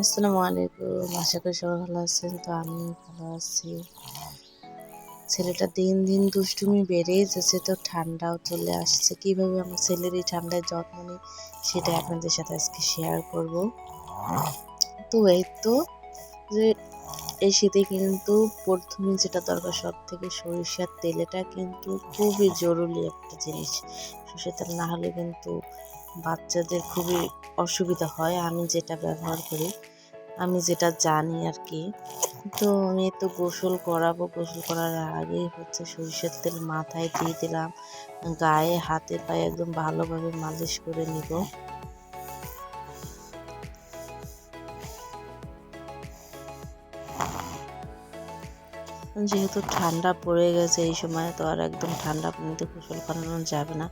আসসালামু আলাইকুম। আশা করি সবাই ভালো আছেন। তো আমি ভালো আছি। ছেলেটা দিন দিন দুষ্টুমি বেড়েই যাচ্ছে, তো ঠান্ডাও চলে আসছে। কীভাবে আমার ছেলের এই ঠান্ডায় যত্ন নিই সেটা আপনাদের সাথে আজকে শেয়ার করব। তো এই তো যে এই শীতে কিন্তু প্রথমে যেটা দরকার সব থেকে সরিষার তেলটা কিন্তু খুবই জরুরি একটা জিনিস। সরিষার তেল না হলে কিন্তু বাচ্চাদের খুবই অসুবিধা হয়, আমি যেটা ব্যবহার করি, আমি যেটা জানি আর কি তো আমি তো গোসল করাবো, গোসল করার আগেই হচ্ছে সরিষার তেল মাথায় দিয়ে দিলাম, গায়ে, হাতে, পায়ে একদম ভালোভাবে মালিশ করে নিব। যেহেতু ঠান্ডা পড়ে গেছে এই সময়, তো আর একদম ঠান্ডা পানিতে গোসল করানো যাবে না।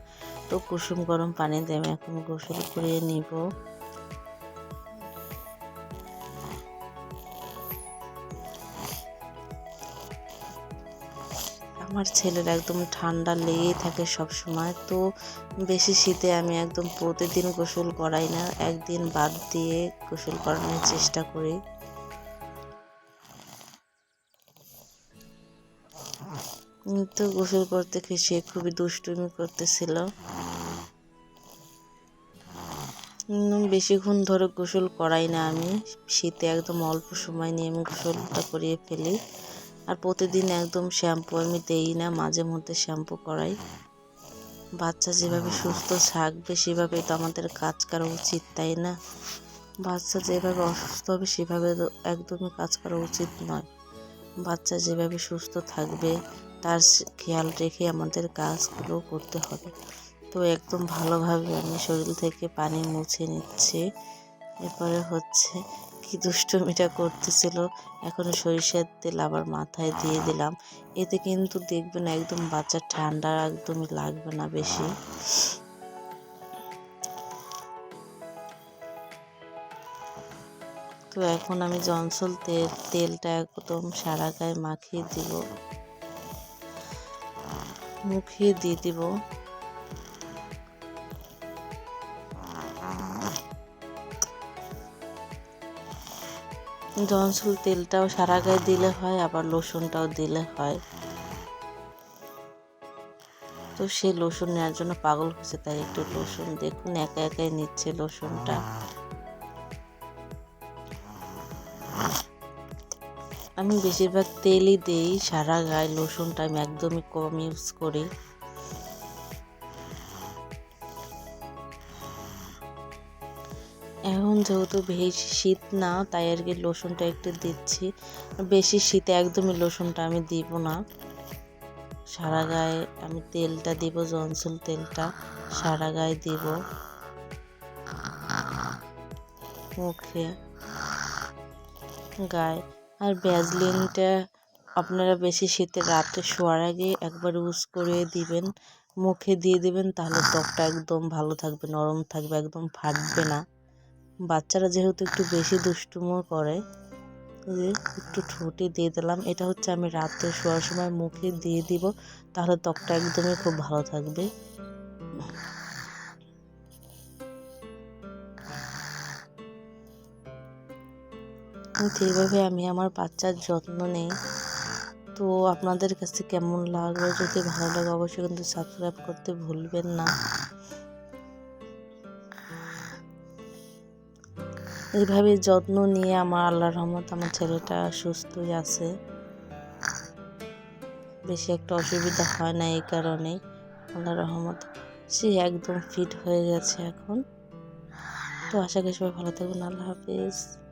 তো কুসুম গরম পানি দিয়ে আমি এখন গোসল করিয়ে নিব। আমার ছেলের একদম ঠান্ডা লেগেই থাকে সব সময়, তো বেশি শীতে আমি একদম প্রতিদিন গোসল করাই না, একদিন বাদ দিয়ে গোসল করানোর চেষ্টা করি। তো গোসল করতে সে খুবই দুষ্টুমি করতেছিল? বেশিক্ষণ ধরে গোসল করাই না আমি। শীতে একদম অল্প সময় নিয়ে আমি গোসলটা করিয়ে ফেলি। আর প্রতিদিন একদম শ্যাম্পু আমি দেই না, মাঝে মধ্যে শ্যাম্পু করাই। বাচ্চা যেভাবে সুস্থ থাকবে, সেভাবে তো আমাদের কাজ করা উচিত, তাই না? বাচ্চা যেভাবে অসুস্থ হবে, সেভাবে একদমই কাজ করা উচিত নয়। বাচ্চা যেভাবে সুস্থ থাকবে তার খেয়াল রেখে আমাদের কাজগুলো করতে হবে। তো একদম ভালোভাবে আমি শরীর থেকে পানি মুছে নিচ্ছি। এরপরে হচ্ছে কি দুষ্টুমিটা করতেছিল, এখন সরিষার তেল আবার মাথায় দিয়ে দিলাম। এতে কিন্তু দেখবেন একদম বাচ্চা ঠান্ডা একদমই লাগবে না বেশি। তো এখন আমি জনসল তেল তেলটা একদম সারা গায়ে মাখিয়ে দিব। মুখিয়ে দিয়ে দিব। জনসুল তেলটাও সারা গায়ে দিলে হয়, আবার লোশনটাও দিলে হয়। তো সে লোশন নেওয়ার জন্য পাগল হয়েছে, তাই একটু লোশন দেখুন, একা একাই নিচ্ছে লোশনটা আমি বেশিরভাগ তেলই দিই, সারা গায়ে লোশনটা আমি একদমই কম ইউজ করি। এখন যেহেতু বেশি শীত না, তাই আর কি লোশনটা একটু দিচ্ছি। বেশি শীতে একদমই লোশনটা আমি দিব না। সারা গায়ে আমি তেলটা দিব জনসুল তেলটা সারা গায়ে দিব। মুখে গায়ে আর ব্যাজলিনটা আপনারা বেশি শীতে রাতে শোয়ার আগে একবার ইউজ করে দিবেন। মুখে দিয়ে দিবেন, তাহলে ত্বকটা একদম ভালো থাকবে, নরম থাকবে, একদম ফাটবে না। বাচ্চারা যেহেতু একটু বেশি দুষ্টুমো করে একটু ঠোঁটে দিয়ে দিলাম। এটা হচ্ছে আমি রাতে শোয়ার সময় মুখে দিয়ে দিব, তাহলে ত্বকটা একদমই খুব ভালো থাকবে। এইভাবে আমি আমার বাচ্চার যত্ন নেই। তো আপনাদের কাছে কেমন লাগল? যদি ভালো লাগে অবশ্যই কিন্তু সাবস্ক্রাইব করতে ভুলবেন না। এইভাবে যত্ন নিয়ে আমার আল্লাহর রহমত আমার ছেলেটা সুস্থই আছে। বেশি একটা অসুবিধা হয় না এই কারণে। আল্লাহর রহমত সে একদম ফিট হয়ে গেছে এখন। তো আশা করি সবাই ভালো থাকবেন আল্লাহ হাফিজ।